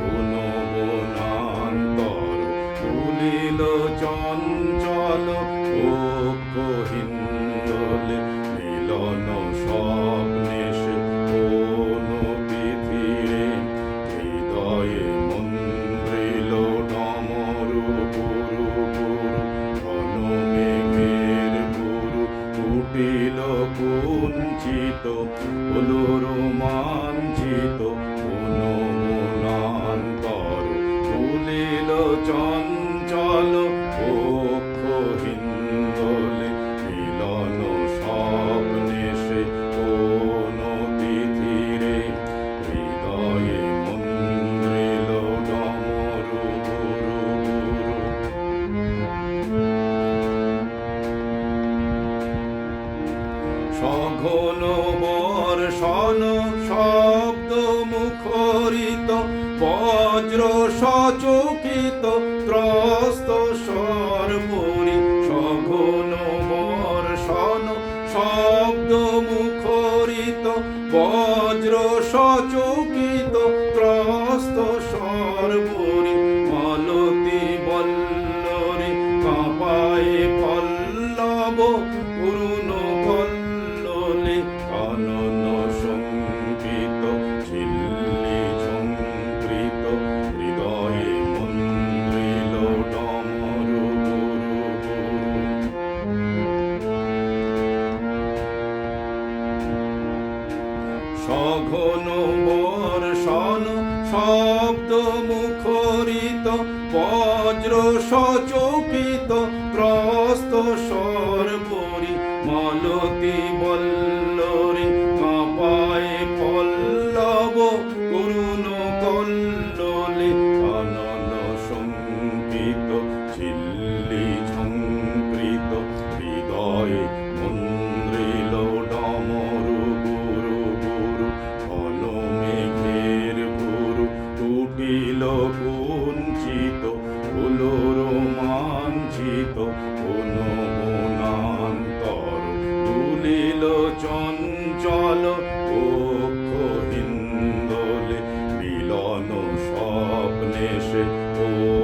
পুনবনান্তর তুলিল চঞ্চল অক্ষহীন দলে, মিলন স্বপ্নেশ, কোন পৃথিবী হৃদয়ে মন্দ্রিল ডমরু গুরু গুরু, ঘন মেঘের গুরু, কুটিল কুঞ্চিত পুলুরু মাঞ্চিত চঞ্চল পক্ষহীন দোলে মিলন স্বপ্নে সে কোন তিথিরে। হৃদয়ে মন্দ্রিল ডমরু গুরু সঘন বর্ষণ শব্দ মুখরিত বজ্র সচকিত, ত্রস্ত সর্বরি সঘন বর্ষণ শব্দ মুখরিত, বজ্র সচকিত, ত্রস্ত সর্বরি মালতী বল্লরে কাঁপায়ে পল্লব সঘন বর্ষণ শব্দ মুখরিত বজ্র সচকিত ত্রস্ত ভাসিত অনুমনান্তর তুলিল চঞ্চল অক্ষহীন দলে মিলন স্বপ্নে সে ও